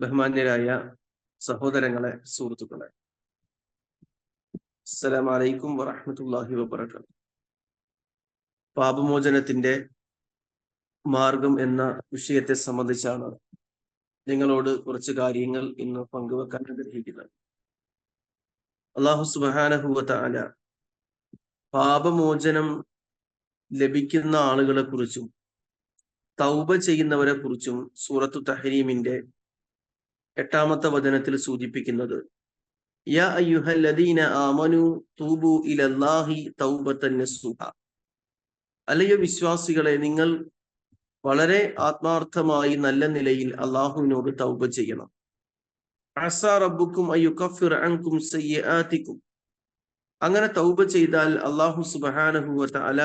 ബഹുമാന്യരായ റഹീം സഹോദരങ്ങളെ സുഹൃത്തുക്കളെ. അസലാമലൈക്കും അലൈക്കും വറഹമത്തല്ലാഹി വബർക്കാത്തു പാപമോചനത്തിന്റെ മാർഗം എന്ന വിഷയത്തെ സംബന്ധിച്ചാണ് നിങ്ങളോട് കുറച്ച് കാര്യങ്ങൾ ഇന്ന് പങ്കുവെക്കാൻ ആഗ്രഹിക്കുന്നത്. അള്ളാഹു സുബാനഹുവല പാപമോചനം ലഭിക്കുന്ന ആളുകളെ കുറിച്ചും തൗബ ചെയ്യുന്നവരെ കുറിച്ചും സൂറത്തു തഹരീമിന്റെ എട്ടാമത്തെ വചനത്തിൽ സൂചിപ്പിക്കുന്നത് യാ അയ്യുഹല്ലദീന തൗബത്തൻ അല്ലയോ വിശ്വാസികളെ നിങ്ങൾ വളരെ ആത്മാർത്ഥമായി നല്ല നിലയിൽ അള്ളാഹുവിനോട് തൗബ ചെയ്യണം. അങ്ങനെ തൗബ ചെയ്താൽ അള്ളാഹു സുബാനഹുല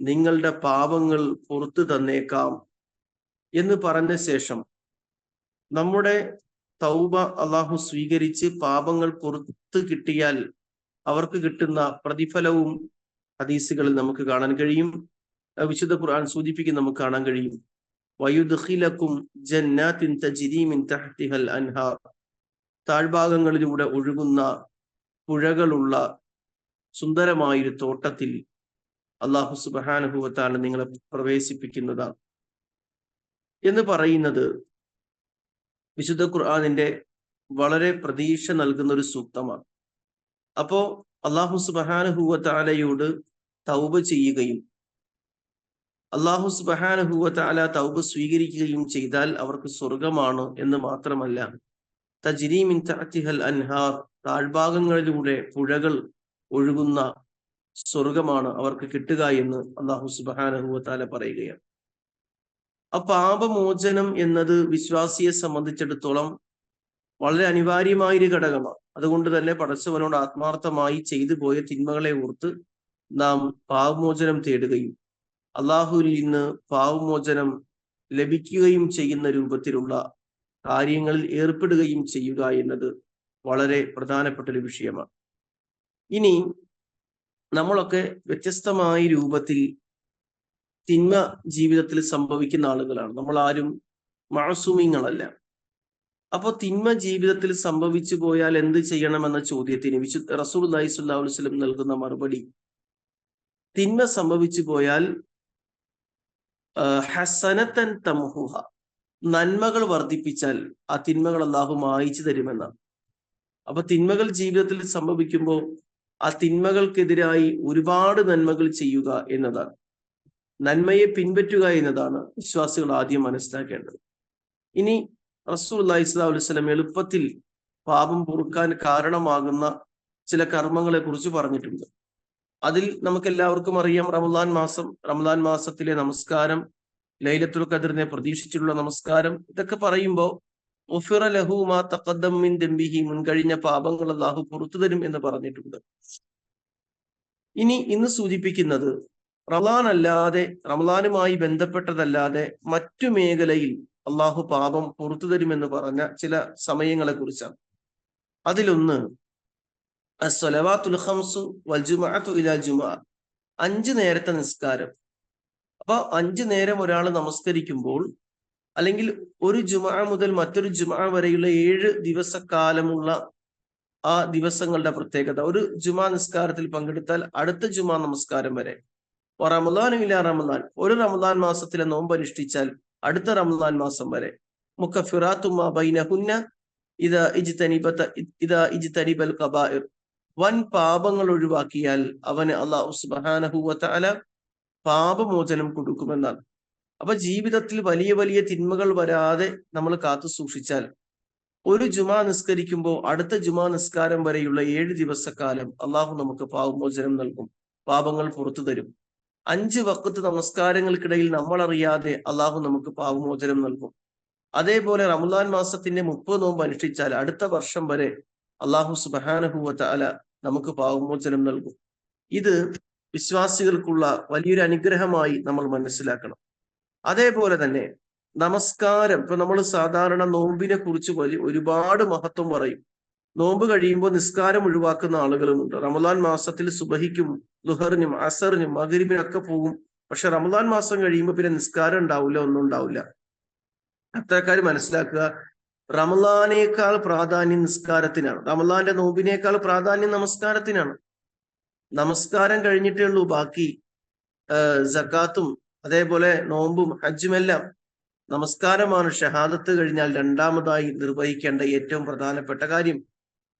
നിങ്ങളുടെ പാപങ്ങൾ പുറത്തു തന്നേക്കാം എന്ന് പറഞ്ഞ ശേഷം നമ്മുടെ തൗബ അള്ളാഹു സ്വീകരിച്ച് പാപങ്ങൾ പുറത്ത് കിട്ടിയാൽ അവർക്ക് കിട്ടുന്ന പ്രതിഫലവും ഹദീസുകളിൽ നമുക്ക് കാണാൻ കഴിയും. വിശുദ്ധ ഖുർആൻ സൂചിപ്പിക്കുന്ന നമുക്ക് കാണാൻ കഴിയും. വയുദ്ഖിലക്കും ജന്നാത്തിൻ തജ്രീമിൻ തഹ്തിഹൽ അൻഹാർ. താഴ്ഭാഗങ്ങളിലൂടെ ഒഴുകുന്ന പുഴകളുള്ള സുന്ദരമായൊരു തോട്ടത്തിൽ അള്ളാഹു സുബഹാനുഭവത്താണ് നിങ്ങളെ പ്രവേശിപ്പിക്കുന്നത് എന്ന് പറയുന്നത് വിശുദ്ധ ഖുർആാനിന്റെ വളരെ പ്രതീക്ഷ നൽകുന്ന ഒരു സൂക്തമാണ് അപ്പോ അള്ളാഹു സുബഹാനുഭൂവത്താലയോട് തൗബ ചെയ്യുകയും അള്ളാഹു സുബഹാനുഭൂവത്താല തൗബ സ്വീകരിക്കുകയും ചെയ്താൽ അവർക്ക് സ്വർഗമാണ് എന്ന് മാത്രമല്ല. തജ്രീമിൻ തഅത്തിഹൽ അൻഹാർ താഴ്ഭാഗങ്ങളിലൂടെ പുഴകൾ ഒഴുകുന്ന സ്വർഗമാണ് അവർക്ക് കിട്ടുക എന്ന് അള്ളാഹു സുബാനഹുവത്താല പറയുകയാണ്. ആ പാപമോചനം എന്നത് വിശ്വാസിയെ സംബന്ധിച്ചിടത്തോളം വളരെ അനിവാര്യമായൊരു ഘടകമാണ്. അതുകൊണ്ട് തന്നെ പടച്ചവനോട് ആത്മാർത്ഥമായി ചെയ്തു പോയ തിന്മകളെ ഓർത്ത് നാം പാവമോചനം തേടുകയും അള്ളാഹുവിൽ നിന്ന് പാവമോചനം ലഭിക്കുകയും ചെയ്യുന്ന രൂപത്തിലുള്ള കാര്യങ്ങളിൽ ഏർപ്പെടുകയും ചെയ്യുക എന്നത് വളരെ പ്രധാനപ്പെട്ട ഒരു വിഷയമാണ്. ഇനി നമ്മളൊക്കെ വ്യത്യസ്തമായ രൂപത്തിൽ തിന്മ ജീവിതത്തിൽ സംഭവിക്കുന്ന ആളുകളാണ്. നമ്മൾ ആരും മാസൂമിങ്ങളല്ല. അപ്പോൾ തിന്മ ജീവിതത്തിൽ സംഭവിച്ചു പോയാൽ എന്ത് ചെയ്യണമെന്ന ചോദ്യത്തിന് വിശു റസൂൽ അലൈഹി സ്വല്ലാ വസ്ലം നൽകുന്ന മറുപടി തിന്മ സംഭവിച്ചു പോയാൽ ഹസനത്തൻ തമുഹ നന്മകൾ വർദ്ധിപ്പിച്ചാൽ ആ തിന്മകൾ അള്ളാഹു മായിച്ചു തരുമെന്നാണ്. അപ്പൊ തിന്മകൾ ജീവിതത്തിൽ സംഭവിക്കുമ്പോൾ ആ തിന്മകൾക്കെതിരായി ഒരുപാട് നന്മകൾ ചെയ്യുക എന്നതാണ്. നന്മയെ പിൻപറ്റുക എന്നതാണ് വിശ്വാസികൾ ആദ്യം മനസ്സിലാക്കേണ്ടത്. ഇനി റസൂൽ അള്ളാഹി സ്വലാഹു വസ്ലം എളുപ്പത്തിൽ പാപം പൊറുക്കാൻ കാരണമാകുന്ന ചില കർമ്മങ്ങളെ കുറിച്ച് പറഞ്ഞിട്ടുണ്ട്. അതിൽ നമുക്ക് എല്ലാവർക്കും അറിയാം റമദാൻ മാസം റമദാൻ മാസത്തിലെ നമസ്കാരം ലൈലത്തുൽ ഖദറിനെ പ്രതീക്ഷിച്ചിട്ടുള്ള നമസ്കാരം. ഇതൊക്കെ പറയുമ്പോൾ ഒഫിറ ലഹുമാ തക്കദ്ദമ്മിൻ ദംബിഹി മുൻകഴിഞ്ഞ പാപങ്ങൾ അള്ളാഹു പുറത്തു തരും എന്ന് പറഞ്ഞിട്ടുണ്ട്. ഇനി ഇന്ന് സൂചിപ്പിക്കുന്നത് റമദാൻ അല്ലാതെ റമദാനുമായി ബന്ധപ്പെട്ടതല്ലാതെ മറ്റു മേഖലയിൽ അള്ളാഹു പാപം പുറത്തു തരുമെന്ന് പറഞ്ഞ ചില സമയങ്ങളെ കുറിച്ചാണ് അതിലൊന്ന് ഖംസു വൽ ഇലാ അഞ്ച് നേരത്തെ നിസ്കാരം. അപ്പൊ അഞ്ചു നേരം ഒരാൾ നമസ്കരിക്കുമ്പോൾ അല്ലെങ്കിൽ ഒരു ജുമാ മുതൽ മറ്റൊരു ജുമാ വരെയുള്ള ഏഴ് ദിവസക്കാലമുള്ള ആ ദിവസങ്ങളുടെ പ്രത്യേകത. ഒരു ജുമാ നിസ്കാരത്തിൽ പങ്കെടുത്താൽ അടുത്ത ജുമാ നമസ്കാരം വരെ. റമദാനുമില്ല റമദാൻ. ഒരു റമദാൻ മാസത്തിലെ നോമ്പ് അനുഷ്ഠിച്ചാൽ അടുത്ത റമദാൻ മാസം വരെ. മുക്കഫിറാത്തുമ ബൈനഹുന്ന ഇതാ ഇജ്തനിബത്ത ഇതാ ഇജ്തനിബൽ കബായർ വൻ പാപങ്ങൾ ഒഴിവാക്കിയാൽ അവന് അള്ളാഹു സുബാനഹുല പാപമോചനം കൊടുക്കുമെന്നാണ്. അപ്പൊ ജീവിതത്തിൽ വലിയ വലിയ തിന്മകൾ വരാതെ നമ്മൾ കാത്തു സൂക്ഷിച്ചാൽ ഒരു ജുമാ നിസ്കരിക്കുമ്പോൾ അടുത്ത ജുമാ നിസ്കാരം വരെയുള്ള ഏഴ് ദിവസക്കാലം അള്ളാഹു നമുക്ക് പാപമോചനം നൽകും പാപങ്ങൾ പുറത്തു തരും. അഞ്ച് വക്കത്ത് നമസ്കാരങ്ങൾക്കിടയിൽ നമ്മൾ അറിയാതെ അള്ളാഹു നമുക്ക് പാപമോചനം നൽകും. അതേപോലെ റമദാൻ മാസത്തിന്റെ മുപ്പത് നോമ്പ് അനുഷ്ഠിച്ചാൽ അടുത്ത വർഷം വരെ അള്ളാഹു സുബാനഹുവത്ത അല നമുക്ക് പാപമോചനം നൽകും. ഇത് വിശ്വാസികൾക്കുള്ള വലിയൊരു അനുഗ്രഹമായി നമ്മൾ മനസ്സിലാക്കണം. അതേപോലെ തന്നെ നമസ്കാരം. ഇപ്പൊ നമ്മൾ സാധാരണ നോമ്പിനെ കുറിച്ച് വലിയ ഒരുപാട് മഹത്വം പറയും. നോമ്പ് കഴിയുമ്പോൾ നിസ്കാരം ഒഴിവാക്കുന്ന ആളുകളുമുണ്ട്. റമദാൻ മാസത്തിൽ സുബഹിക്കും ലുഹറിനും അസറിനും മകരിബിനൊക്കെ പോകും. പക്ഷെ റമദാൻ മാസം കഴിയുമ്പോൾ പിന്നെ നിസ്കാരം ഉണ്ടാവില്ല ഒന്നും ഉണ്ടാവില്ല. അത്തരക്കാർ മനസ്സിലാക്കുക. റമദാനേക്കാൾ പ്രാധാന്യം നിസ്കാരത്തിനാണ്. റമദാന്റെ നോമ്പിനേക്കാൾ പ്രാധാന്യം നമസ്കാരത്തിനാണ്. നമസ്കാരം കഴിഞ്ഞിട്ടേ ഉള്ളൂ ബാക്കി ജക്കാത്തും അതേപോലെ നോമ്പും ഹജ്ജുമെല്ലാം നമസ്കാരമാണ്. ഷഹാദത്ത് കഴിഞ്ഞാൽ രണ്ടാമതായി നിർവഹിക്കേണ്ട ഏറ്റവും പ്രധാനപ്പെട്ട കാര്യം.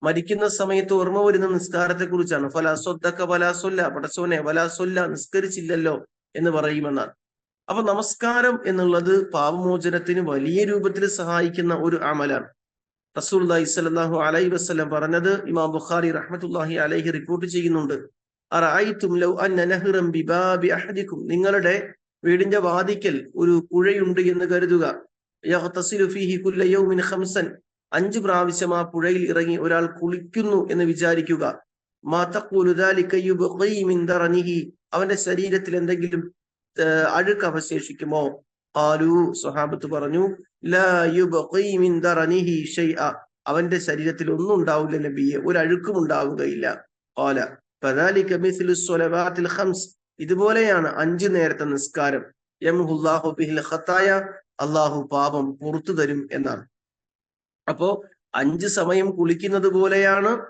മരിക്കുന്ന സമയത്ത് ഓർമ്മ വരുന്ന നിസ്കാരത്തെ കുറിച്ചാണ് ഫലാസ്വദ്ദക്ക ഫലാസൊല്ല പടസോനെ ഫലാസൊല്ല നിസ്കരിച്ചില്ലല്ലോ എന്ന് പറയുമെന്നാണ്. അപ്പൊ നമസ്കാരം എന്നുള്ളത് പാപമോചനത്തിന് വലിയ രൂപത്തിൽ സഹായിക്കുന്ന ഒരു അമലാണ്. റസൂൽ അലൈഹി വസ്ലം പറഞ്ഞത് ഇമാം ബുഖാരി റഹ്മത്തുല്ലാഹി അലൈഹി റിപ്പോർട്ട് ചെയ്യുന്നുണ്ട്. നിങ്ങളുടെ വീടിന്റെ വാതിക്കൽ ഒരു പുഴയുണ്ട് എന്ന് കരുതുക. അഞ്ചു പ്രാവശ്യം ആ പുഴയിൽ ഇറങ്ങി ഒരാൾ കുളിക്കുന്നു എന്ന് വിചാരിക്കുക. അവന്റെ ശരീരത്തിൽ എന്തെങ്കിലും അഴുക്ക് അവശേഷിക്കുമോ? ആലു സ്വഹാബത്ത് പറഞ്ഞു അവന്റെ ശരീരത്തിൽ ഒന്നും ഉണ്ടാവില്ല നബിയെ. ഒരു അഴുക്കും ഉണ്ടാവുകയില്ല. ഖംസ്. ഇതുപോലെയാണ് അഞ്ചു നേരത്തെ നിസ്കാരം. യംഹുല്ലാഹു ബിഹിൽ അള്ളാഹു പാപം പുറത്തു തരും എന്നാണ്. അപ്പോ അഞ്ച് സമയം കുളിക്കുന്നത് പോലെയാണ്.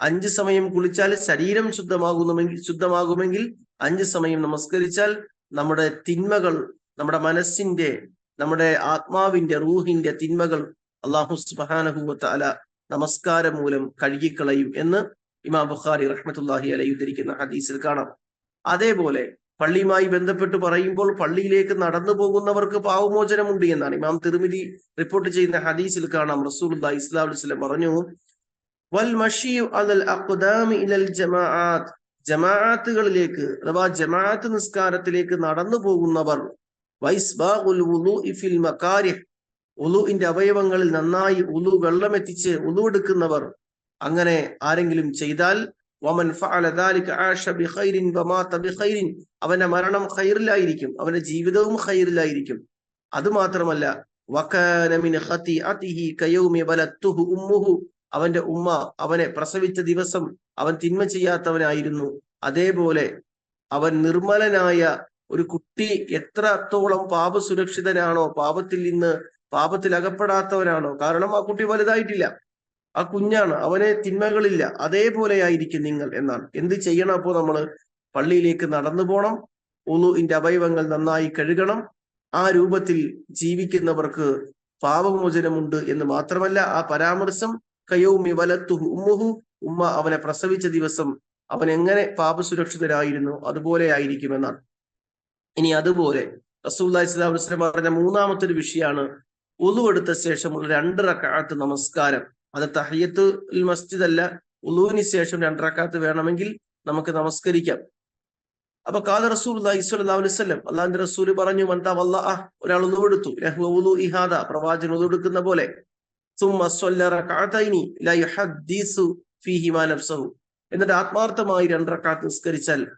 അഞ്ച് സമയം കുളിച്ചാൽ ശരീരം ശുദ്ധമാകുന്നുമെങ്കിൽ ശുദ്ധമാകുമെങ്കിൽ അഞ്ച് സമയം നമസ്കരിച്ചാൽ നമ്മുടെ തിന്മകൾ നമ്മുടെ മനസ്സിന്റെ നമ്മുടെ ആത്മാവിന്റെ റൂഹിന്റെ തിന്മകൾ അള്ളാഹു സുബാനഹുവത്ത അല നമസ്കാരം മൂലം കഴുകിക്കളയും എന്ന് ഇമാം ബുഖാരി റഹ്മത്തുല്ലാഹി അലൈഹി ഉദ്ധരിക്കുന്ന ഹദീസിൽ കാണാം. അതേപോലെ പള്ളിയുമായി ബന്ധപ്പെട്ട് പറയുമ്പോൾ പള്ളിയിലേക്ക് നടന്നു പോകുന്നവർക്ക് പാവമോചനമുണ്ട് എന്നാണ് ഇമാം തിരുമിതി റിപ്പോർട്ട് ചെയ്യുന്ന ഹദീസിൽ കാണാം. റസൂൽ ഇസ്ലാം വസ്ലം പറഞ്ഞു വൽ അലൽ അഖ്ദാമി ഇലൽ ജമാഅത്ത്. ജമാഅത്തുകളിലേക്ക് അഥവാ ജമാഅത്ത് നിസ്കാരത്തിലേക്ക് നടന്നു പോകുന്നവർ ഉലുവിന്റെ അവയവങ്ങളിൽ നന്നായി ഉലു വെള്ളമെത്തിച്ച് ഉലു എടുക്കുന്നവർ അങ്ങനെ ആരെങ്കിലും ചെയ്താൽ വമൻ അവന്റെ മരണം ഖൈറിലായിരിക്കും അവന്റെ ജീവിതവും ഖൈറിലായിരിക്കും. അത് മാത്രമല്ല അവന്റെ ഉമ്മ അവനെ പ്രസവിച്ച ദിവസം അവൻ തിന്മ ചെയ്യാത്തവനായിരുന്നു. അതേപോലെ അവൻ നിർമ്മലനായ ഒരു കുട്ടി എത്രത്തോളം പാപസുരക്ഷിതനാണോ പാപത്തിൽ നിന്ന് പാപത്തിൽ അകപ്പെടാത്തവനാണോ കാരണം ആ കുട്ടി വലുതായിട്ടില്ല. ആ കുഞ്ഞാണ്. അവനെ തിന്മകളില്ല. അതേപോലെ ആയിരിക്കും നിങ്ങൾ എന്നാണ്. എന്ത് ചെയ്യണം അപ്പോൾ നമ്മൾ പള്ളിയിലേക്ക് നടന്നു പോകണം ഉളുവിന്റെ അവയവങ്ങൾ നന്നായി കഴുകണം. ആ രൂപത്തിൽ ജീവിക്കുന്നവർക്ക് പാപമോചനമുണ്ട് എന്ന് മാത്രമല്ല ആ പരാമർശം കയൗമി വലത്തു ഉമ്മുഹു ഉമ്മ അവനെ പ്രസവിച്ച ദിവസം അവൻ എങ്ങനെ പാപസുരക്ഷിതരായിരുന്നു? അതുപോലെ ആയിരിക്കുമെന്നാണ് ഇനി അതുപോലെ റസൂല്ലാ ഇസ്ലാം വസ്ലം പറഞ്ഞ മൂന്നാമത്തെ ഒരു വിഷയമാണ് ഉളു എടുത്ത ശേഷമുള്ള രണ്ട് റക്കാത്ത് നമസ്കാരം. അത് തഹയ്യത്ത് മസ്ജിദ് അല്ല ഉളുവിന് ശേഷം രണ്ടറക്കാത്ത് വേണമെങ്കിൽ നമുക്ക് നമസ്കരിക്കാം. അപ്പൊ കാല റസൂൽ അലൈവല്ലം അള്ളാഹിന്റെ റസൂൽ പറഞ്ഞു മന്താ വല്ലാ ഒരാൾ ഉളുവെടുത്തു. ഇഹാദ പ്രവാചകൻ ഉളുവെടുക്കുന്ന പോലെ. എന്നിട്ട് ആത്മാർത്ഥമായി രണ്ടറക്കാത്ത് നിസ്കരിച്ചാൽ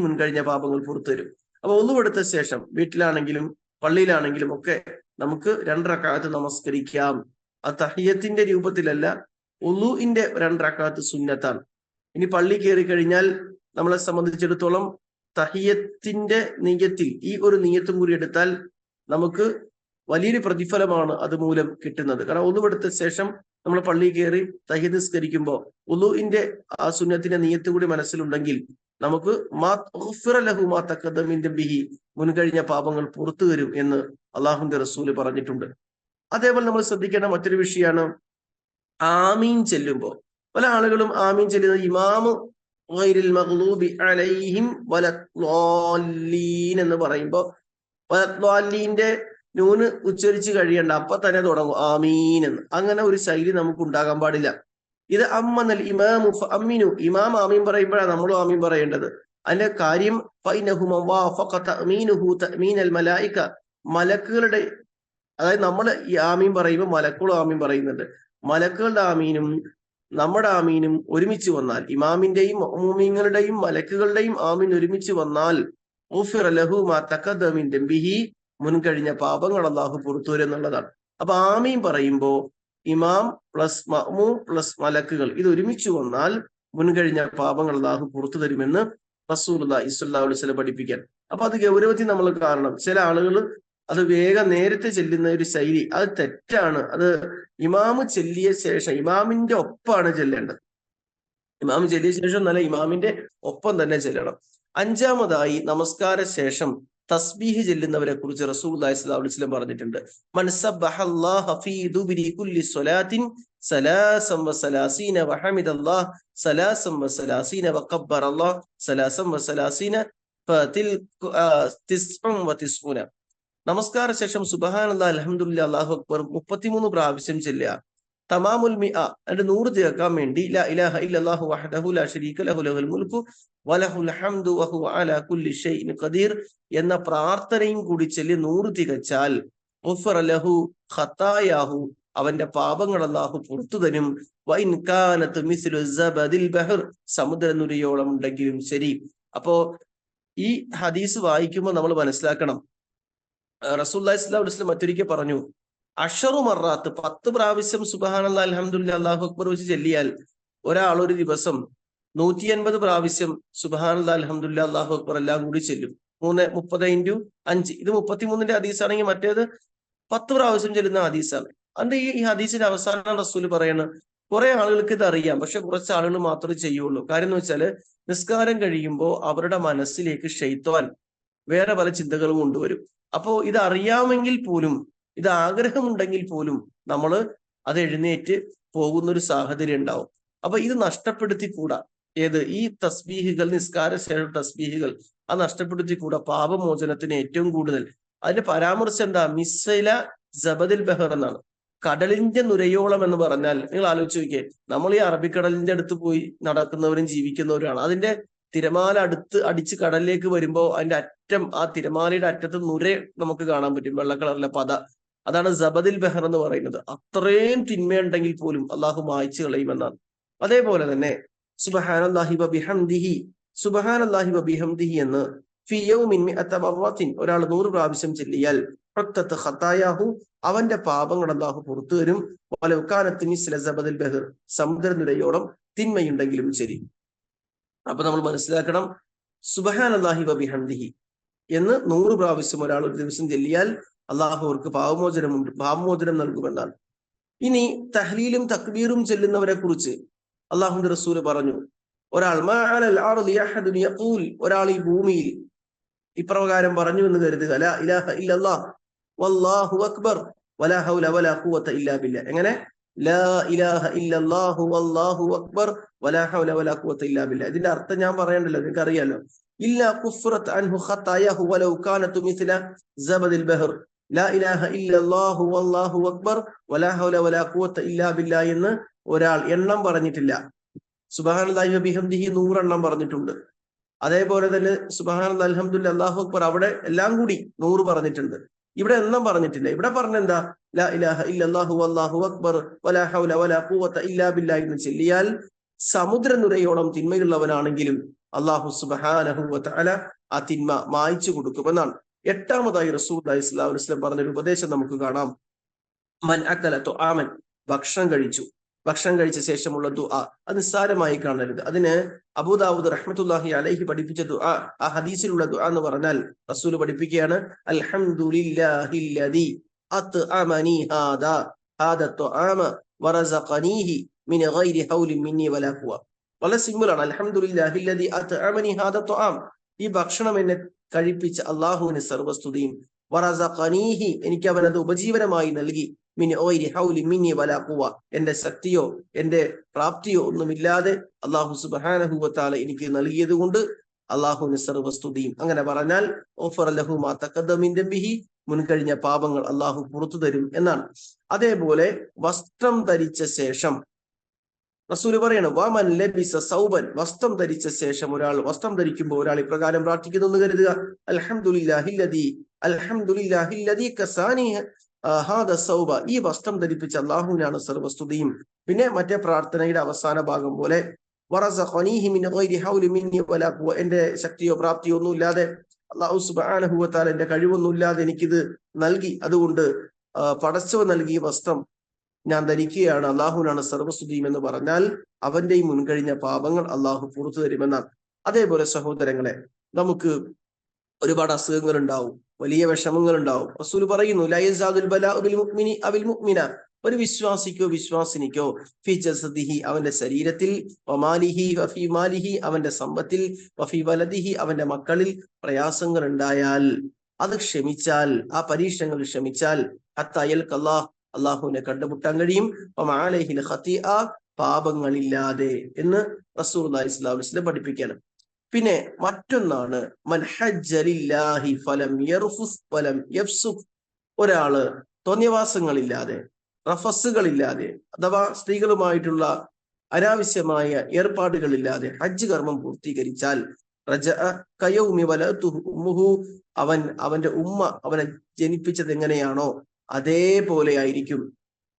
മുൻകഴിഞ്ഞ പാപങ്ങൾ പുറത്തു തരും അപ്പൊ ഒന്നുമെടുത്ത ശേഷം വീട്ടിലാണെങ്കിലും പള്ളിയിലാണെങ്കിലും ഒക്കെ നമുക്ക് രണ്ടറക്കാലത്ത് നമസ്കരിക്കാം. അത് തഹിയത്തിന്റെ രൂപത്തിലല്ല ഉലുവിന്റെ രണ്ടറക്കാത്ത് സുന്നത്താണ്. ഇനി പള്ളി കയറി കഴിഞ്ഞാൽ നമ്മളെ സംബന്ധിച്ചിടത്തോളം തഹിയത്തിന്റെ നീയത്തിൽ ഈ ഒരു നീയത്തും കൂടി എടുത്താൽ നമുക്ക് വലിയൊരു പ്രതിഫലമാണ് അതുമൂലം കിട്ടുന്നത്. കാരണം ഒന്നുവെടുത്ത ശേഷം നമ്മൾ പള്ളി കയറി തഹി നിസ്കരിക്കുമ്പോൾ ഉലുവിന്റെ ആ സുന്നത്തിന്റെ നീയത്ത് കൂടി മനസ്സിലുണ്ടെങ്കിൽ നമുക്ക് മാ തക്കദമിന്റെ ബിഹി മുൻകഴിഞ്ഞ പാപങ്ങൾ പുറത്തു വരും എന്ന് അള്ളാഹുന്റെ റസൂൽ പറഞ്ഞിട്ടുണ്ട്. അതേപോലെ നമ്മൾ ശ്രദ്ധിക്കേണ്ട മറ്റൊരു വിഷയമാണ് ആമീൻ ചെല്ലുമ്പോൾ. പല ആളുകളും ആമീൻ ചെല്ലുന്നത് ഇമാമ് അലൈഹിം എന്ന് പറയുമ്പോൾ വലത്വാലീന്റെ നൂന് ഉച്ചരിച്ച് കഴിയണ്ട അപ്പൊ തന്നെ തുടങ്ങും ആമീൻ എന്ന്. അങ്ങനെ ഒരു ശൈലി നമുക്ക് ഉണ്ടാകാൻ പാടില്ല. ഇത് അമ്മനൽ ഇമാമു അമ്മിനു ഇമാം ആമീൻ പറയുമ്പോഴാണ് നമ്മളും ആമീൻ പറയേണ്ടത്. അതിന്റെ കാര്യം മലക്കുകളുടെ അതായത് നമ്മൾ ഈ ആമീൻ പറയുമ്പോൾ മലക്കുകളും ആമീൻ പറയുന്നുണ്ട്. മലക്കുകളുടെ ആമീനും നമ്മുടെ ആമീനും ഒരുമിച്ച് വന്നാൽ ഇമാമിന്റെയും മൂമീങ്ങളുടെയും മലക്കുകളുടെയും ആമീൻ ഒരുമിച്ച് വന്നാൽ ബിഹി മുൻകഴിഞ്ഞ പാപങ്ങൾ അള്ളാഹു പുറത്തു എന്നുള്ളതാണ്. അപ്പൊ ആമീൻ പറയുമ്പോൾ ഇമാം പ്ലസ് മഅ്മൂ പ്ലസ് മലക്കുകൾ ഇത് ഒരുമിച്ച് വന്നാൽ മുൻകഴിഞ്ഞ പാപങ്ങൾ അള്ളാഹു പുറത്തു തരുമെന്ന് റസൂൽ ഇസ്ലാ അലൈഹി പഠിപ്പിക്കാൻ. അപ്പൊ അത് ഗൗരവത്തിൽ നമ്മൾ കാരണം ചില ആളുകൾ അത് വേഗം നേരത്തെ ചെല്ലുന്ന ഒരു ശൈലി. അത് തെറ്റാണ്. അത് ഇമാമ് ചെല്ലിയ ശേഷം ഇമാമിന്റെ ഒപ്പമാണ് ചെല്ലേണ്ടത്. ഇമാം ചെല്ലിയ ശേഷം നല്ല ഇമാമിന്റെ ഒപ്പം തന്നെ ചെല്ലണം. അഞ്ചാമതായി നമസ്കാര ശേഷം തസ്ബീഹ് ചെല്ലുന്നവരെ കുറിച്ച് റസൂൽ അലിസ്ലാം പറഞ്ഞിട്ടുണ്ട്. സലാസം വസലാസീന വസലാസീന വസലാസീന നമസ്കാര ശേഷം സുബഹാനല്ലാ അലഹമുല്ല അള്ളാഹു അക്ബർ മുപ്പത്തിമൂന്ന് പ്രാവശ്യം ചെല്ലുക തമാമുൽ മിഅ അതിന്റെ നൂറ് ചേർക്കാൻ വേണ്ടി ലാ ഇലാഹ ഇല്ലല്ലാഹു വഹദഹു ലാ ശരീക ലഹു ലഹുൽ മുൽക്കു വലഹുൽ ഹംദു വഹു അലാ കുല്ലി ഷൈഇൻ ഖദീർ എന്ന പ്രാർത്ഥനയും കൂടി ചൊല്ലി നൂറ് തികച്ചാൽ ഗുഫറ ലഹു ഖതായാഹു അവന്റെ പാപങ്ങൾ അല്ലാഹു പുറത്തു തരും. വൈൻ കാനത്ത് മിസ്ലു സബദിൽ ബഹർ സമുദ്രനുരയോളം ഉണ്ടെങ്കിലും ശരി. അപ്പോ ഈ ഹദീസ് വായിക്കുമ്പോൾ നമ്മൾ മനസ്സിലാക്കണം റസൂല്ലാ ഇസ്ലാം വസ്ലം മറ്റൊരിക്കൽ പറഞ്ഞു അഷറു മറാത്ത് പത്ത് പ്രാവശ്യം സുബഹാനല്ലാ അലഹമുല്ല അള്ളാഹു അക്ബർ വെച്ച് ചെല്ലിയാൽ ഒരാൾ ഒരു ദിവസം നൂറ്റി അൻപത് പ്രാവശ്യം സുബഹാനല്ലാ അലഹമുല്ല അള്ളാഹു അക്ബർ എല്ലാം കൂടി ചെല്ലും. മൂന്ന് മുപ്പത് ഇന്റു അഞ്ച്. ഇത് മുപ്പത്തിമൂന്നിന്റെ ഹദീസാണെങ്കിൽ മറ്റേത് പത്ത് പ്രാവശ്യം ചെല്ലുന്ന ഹദീസാണ്. അതിന്റെ ഈ ഈ ഹദീസിന്റെ അവസാനം റസൂൽ പറയുന്നത് കുറെ ആളുകൾക്ക് ഇത് അറിയാം പക്ഷെ കുറച്ച് ആളുകൾ മാത്രമേ ചെയ്യുള്ളൂ. കാര്യം എന്ന് വെച്ചാൽ നിസ്കാരം കഴിയുമ്പോൾ അവരുടെ മനസ്സിലേക്ക് ഷെയ്ത്തോൻ വേറെ പല ചിന്തകളും കൊണ്ടുവരും. അപ്പോ ഇത് അറിയാമെങ്കിൽ പോലും ഇത് ആഗ്രഹമുണ്ടെങ്കിൽ പോലും നമ്മൾ അത് എഴുന്നേറ്റ് പോകുന്ന ഒരു സാഹചര്യം ഉണ്ടാവും. അപ്പൊ ഇത് നഷ്ടപ്പെടുത്തിക്കൂടാ. ഏത്? ഈ തസ്ബീഹികൾ നിസ്കാര ശേഷം തസ്ബീഹുകൾ അത് നഷ്ടപ്പെടുത്തിക്കൂടാ. പാപമോചനത്തിന് ഏറ്റവും കൂടുതൽ. അതിന്റെ പരാമർശം എന്താ? മിസ്സൈല ജബദിൽ ബഹർ എന്നാണ്. കടലിന്റെ നുരയോളം എന്ന് പറഞ്ഞാൽ നിങ്ങൾ ആലോചിച്ച് നോക്കിയേ നമ്മൾ ഈ അറബിക്കടലിന്റെ അടുത്ത് പോയി നടക്കുന്നവരും ജീവിക്കുന്നവരുമാണ്. അതിന്റെ തിരമാല അടുത്ത് അടിച്ച് കടലിലേക്ക് വരുമ്പോൾ അതിന്റെ അറ്റം ആ തിരമാലയുടെ അറ്റത്ത് നുര നമുക്ക് കാണാൻ പറ്റും വെള്ള കളറിലെ പത. അതാണ് ജബദിൽ ബെഹർ എന്ന് പറയുന്നത്. അത്രയും തിന്മയുണ്ടെങ്കിൽ പോലും അള്ളാഹു മായ്ച്ചു കളയുമെന്നാണ്. അതേപോലെ തന്നെ സുബഹാനല്ലാഹി ബിഹംദിഹി സുബഹാനല്ലാഹി ബിഹംദിഹി എന്ന് ഒരാൾ നൂറ് പ്രാവശ്യം ചെല്ലിയാൽ അവന്റെ പാപങ്ങൾ അള്ളാഹു പുറത്തു വരും ബഹർ സമുദ്രനിരയോളം തിന്മയുണ്ടെങ്കിലും ശരി. അപ്പൊ നമ്മൾ മനസ്സിലാക്കണം സുബഹാൻ അള്ളാഹി എന്ന് നൂറ് പ്രാവശ്യം ഒരാൾ ഒരു ദിവസം ചെല്ലിയാൽ അള്ളാഹു അവർക്ക് പാവമോചനമുണ്ട് പാവമോചനം നൽകുമെന്നാണ്. ഇനി തഹ്ലീലും തക്ബീറും ചെല്ലുന്നവരെ കുറിച്ച് അള്ളാഹുന്റെ റസൂൽ പറഞ്ഞു ഒരാൾ ഒരാൾ ഈ ഭൂമിയിൽ ഇപ്രകാരം പറഞ്ഞു എന്ന് കരുതുക ഇലാഹ ഇല്ലല്ലാഹ് വല്ലാഹു അക്ബർ വലാ ഹൗല വലാ ഖുവത ഇല്ലാ ബില്ലാ എങ്ങനെ? ഇതിന്റെ അർത്ഥം ഞാൻ പറയണ്ടല്ലോ നിങ്ങൾക്ക് അറിയാലോ ഇല്ല സബദിൽ ബഹർ. ലാ ഇലാഹ ഇല്ലല്ലാഹു വല്ലാഹു അക്ബർ വലാ ഹൗല വലാ ഇല്ലാ എന്ന് ഒരാൾ എണ്ണം പറഞ്ഞിട്ടില്ല. സുബഹാനല്ലാഹി നൂറെണ്ണം പറഞ്ഞിട്ടുണ്ട്. അതേപോലെ തന്നെ സുബഹാൻ അൽഹംദുല്ല അള്ളാഹു അക്ബർ അവിടെ എല്ലാം കൂടി നൂറ് പറഞ്ഞിട്ടുണ്ട്. ഇവിടെ എണ്ണം പറഞ്ഞിട്ടില്ല. ഇവിടെ പറഞ്ഞെന്താ? ലാ ഇലാഹ ഇല്ലല്ലാഹു അല്ലാഹു അക്ബർ വലാ ഹൗല വലാ ഖുവത ഇല്ലാ ബില്ലാ എന്ന് ചൊല്ലിയാൽ സമുദ്രനുരയോളം തിന്മയുള്ളവനാണെങ്കിലും അള്ളാഹു സുബഹാനഹു വതആല ആ തിന്മ മായ്ച്ചു കൊടുക്കുമെന്നാണ്. എട്ടാമതായി റസൂൽ ഇസ്ലാം വസ്ലം പറഞ്ഞൊരു ഉപദേശം നമുക്ക് കാണാം. മൻ അക്കല ആമൻ ഭക്ഷണം കഴിച്ചു. ഭക്ഷണം കഴിച്ച ശേഷമുള്ള ദുആ അത് നിസ്സാരമായി കാണരുത്. അതിന് അബൂദാവൂദ് റഹ്മത്തുല്ലാഹി അലൈഹി പഠിപ്പിച്ച ദുആ ആ ഹദീസിലുള്ള ദുആ എന്ന് പറഞ്ഞാൽ റസൂൽ പഠിപ്പിക്കുകയാണ് അൽഹംദുലില്ലാഹില്ലദി. തുആമ വറസഖനീഹി ഖുവ വളരെ സിമ്പിൾ ആണ്. തുആം ഈ ഭക്ഷണം എന്നെ കഴിപ്പിച്ച അള്ളാഹുവിന് വറസഖനീഹി എനിക്ക് അവൻ അത് ഉപജീവനമായി നൽകി ഹൗലി എന്റെ ശക്തിയോ എന്റെ പ്രാപ്തിയോ ഒന്നുമില്ലാതെ അള്ളാഹു സുബാനഹുവത്താല എനിക്ക് നൽകിയത് കൊണ്ട് അള്ളാഹുവിന് സർവസ്തുതിയും. അങ്ങനെ പറഞ്ഞാൽ ബിഹി മുൻകഴിഞ്ഞ പാപങ്ങൾ അള്ളാഹു പുറത്തു തരും എന്നാണ്. അതേപോലെ വസ്ത്രം ധരിച്ച ശേഷം റസൂൽ പറയണം വാമൻ ലബിസ സൗബൻ. വസ്ത്രം ധരിച്ച ശേഷം ഒരാൾ വസ്ത്രം ധരിക്കുമ്പോൾ ഒരാൾ ഇപ്രകാരം പ്രാർത്ഥിക്കുന്നു എന്ന് കരുതുക അൽഹംദുലില്ലാഹില്ലദി അൽഹംദുലില്ലാഹില്ലദി കസാനി സൗബ. ഈ വസ്ത്രം ധരിപ്പിച്ച അള്ളാഹുവിനാണ് സർവസ്തുതിയും. പിന്നെ മറ്റേ പ്രാർത്ഥനയുടെ അവസാന ഭാഗം പോലെ എന്റെ ശക്തിയോ പ്രാപ്തിയോ ഒന്നും ഇല്ലാതെ അള്ളാഹു സുബാനഹുവത്താൽ എന്റെ കഴിവൊന്നും ഇല്ലാതെ എനിക്കിത് നൽകി. അതുകൊണ്ട് പടച്ചവ നൽകിയ വസ്ത്രം ഞാൻ ധരിക്കുകയാണ്. അള്ളാഹുവിനാണ് സർവസ്തുതിയും എന്ന് പറഞ്ഞാൽ അവന്റെ അവന്റെയും മുൻകഴിഞ്ഞ പാപങ്ങൾ അള്ളാഹു പുറത്തു തരുമെന്നാണ്. അതേപോലെ സഹോദരങ്ങളെ നമുക്ക് ഒരുപാട് അസുഖങ്ങൾ ഉണ്ടാവും വലിയ വിഷമങ്ങൾ ഉണ്ടാവും റസൂൽ പറയുന്നു ലയസാദുൽ ബലാഉ ബിൽ മുഅ്മിനി അവിൽ മുഅ്മിന. ഒരു വിശ്വാസിക്കോ വിശ്വാസിനിക്കോ ഫി ജസദിഹി അവന്റെ ശരീരത്തിൽ വമാലിഹി വഫി മാലിഹി അവന്റെ സമ്പത്തിൽ വഫി അവന്റെ മക്കളിൽ പ്രയാസങ്ങൾ ഉണ്ടായാൽ അത് ക്ഷമിച്ചാൽ ആ പരീക്ഷണങ്ങൾ ക്ഷമിച്ചാൽ അത്തയൽ കല്ലാഹ് അള്ളാഹുവിനെ കണ്ടുമുട്ടാൻ കഴിയും. പാപങ്ങളില്ലാതെ എന്ന് റസൂർ ഇസ്ലാം ഇസ്ലാം പഠിപ്പിക്കുകയാണ്. പിന്നെ മറ്റൊന്നാണ് ഒരാൾ തോന്നിയവാസങ്ങളില്ലാതെ റഫസുകളില്ലാതെ അഥവാ സ്ത്രീകളുമായിട്ടുള്ള അനാവശ്യമായ ഏർപ്പാടുകളില്ലാതെ ഹജ്ജ് കർമ്മം പൂർത്തീകരിച്ചാൽ റജ കയൗമി വലതുഹു തുഹു അവൻ അവന്റെ ഉമ്മ അവനെ ജനിപ്പിച്ചത് എങ്ങനെയാണോ അതേപോലെ ആയിരിക്കും.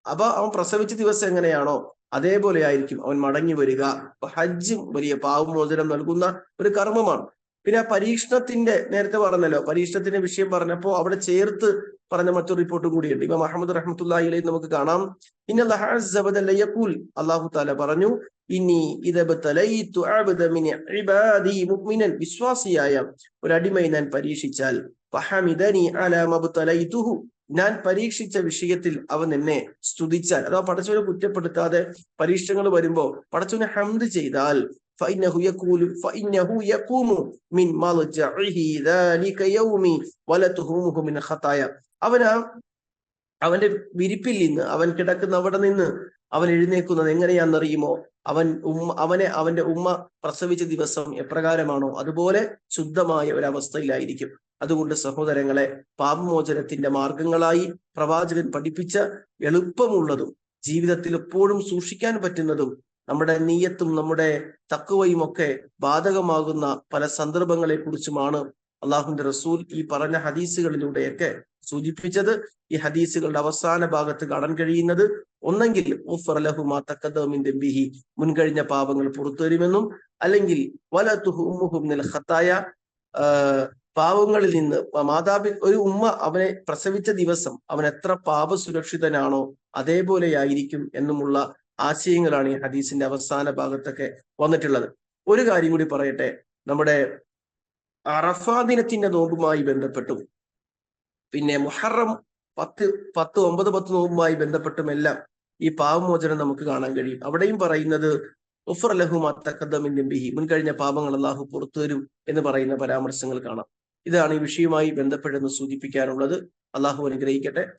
അപ്പൊ അവൻ പ്രസവിച്ച ദിവസം എങ്ങനെയാണോ അതേപോലെ ആയിരിക്കും അവൻ മടങ്ങി വരിക. ഹജ്ജും വലിയ പാവമോചനം നൽകുന്ന ഒരു കർമ്മമാണ്. പിന്നെ പരീക്ഷണത്തിന്റെ നേരത്തെ പറഞ്ഞല്ലോ പരീക്ഷണത്തിന്റെ വിഷയം പറഞ്ഞപ്പോ അവിടെ ചേർത്ത് പറഞ്ഞ മറ്റൊരു റിപ്പോർട്ടും കൂടിയുണ്ട്. ഇമാം അഹമ്മദ് റഹ്മത്തുള്ളി അലൈഹി നമുക്ക് കാണാം. ഇന്ന ഇന്നൂൽ അള്ളാഹു താല പറഞ്ഞു ഇനി വിശ്വാസിയായ ഒരു അടിമയെ ഞാൻ പരീക്ഷിച്ചാൽ ഞാൻ പരീക്ഷിച്ച വിഷയത്തിൽ അവൻ എന്നെ സ്തുതിച്ചാൽ അഥവാ പടച്ചവനെ കുറ്റപ്പെടുത്താതെ പരീക്ഷണങ്ങൾ വരുമ്പോ പടച്ചവനെ ഹംദ് ചെയ്താൽ فإنه يقول فإنه يقوم من ملجعه ذلك يوم ولا تهمه من خطايا അവൻ അവന്റെ വിരിപ്പിൽ നിന്ന് അവൻ കിടക്കുന്ന അവിടെ നിന്ന് അവൻ എഴുന്നേക്കുന്നത് എങ്ങനെയാണെന്നറിയുമോ അവൻ ഉമ്മ അവനെ അവന്റെ ഉമ്മ പ്രസവിച്ച ദിവസം എപ്രകാരമാണോ അതുപോലെ ശുദ്ധമായ ഒരവസ്ഥയിലായിരിക്കും അതുകൊണ്ട് സഹോദരങ്ങളെ പാപമോചനത്തിന്റെ മാർഗങ്ങളായി പ്രവാചകൻ പഠിപ്പിച്ച എളുപ്പമുള്ളതും ജീവിതത്തിൽ എപ്പോഴും സൂക്ഷിക്കാൻ പറ്റുന്നതും നമ്മുടെ നീയത്തും നമ്മുടെ തക്കുവയും ഒക്കെ ബാധകമാകുന്ന പല സന്ദർഭങ്ങളെ കുറിച്ചുമാണ് അള്ളാഹുന്റെ റസൂൽ ഈ പറഞ്ഞ ഹദീസുകളിലൂടെയൊക്കെ സൂചിപ്പിച്ചത്. ഈ ഹദീസുകളുടെ അവസാന ഭാഗത്ത് കാണാൻ കഴിയുന്നത് ഒന്നെങ്കിൽ ബിഹി മുൻകഴിഞ്ഞ പാപങ്ങൾ പുറത്തു വരുമെന്നും അല്ലെങ്കിൽ പാവങ്ങളിൽ നിന്ന് മാതാപി ഒരു ഉമ്മ അവനെ പ്രസവിച്ച ദിവസം അവൻ എത്ര പാപ സുരക്ഷിതനാണോ അതേപോലെയായിരിക്കും എന്നുമുള്ള ആശയങ്ങളാണ് ഈ ഹദീസിന്റെ അവസാന ഭാഗത്തൊക്കെ വന്നിട്ടുള്ളത്. ഒരു കാര്യം കൂടി പറയട്ടെ. നമ്മുടെ അറഫാ ദിനത്തിന്റെ നോമ്പുമായി ബന്ധപ്പെട്ടും പിന്നെ മുഹറം പത്ത് പത്ത് ഒമ്പത് പത്ത് നോമ്പുമായി ബന്ധപ്പെട്ടും എല്ലാം ഈ പാപമോചനം നമുക്ക് കാണാൻ കഴിയും. അവിടെയും പറയുന്നത് ഉഫർ ലഹുമാ തക്കദ്ദമിൻ ബിഹി മുൻകഴിഞ്ഞ പാപങ്ങൾ അള്ളാഹു പുറത്തു വരും എന്ന് പറയുന്ന പരാമർശങ്ങൾ കാണാം. ഇതാണ് ഈ വിഷയവുമായി ബന്ധപ്പെട്ടെന്ന് സൂചിപ്പിക്കാനുള്ളത്. അള്ളാഹു അനുഗ്രഹിക്കട്ടെ.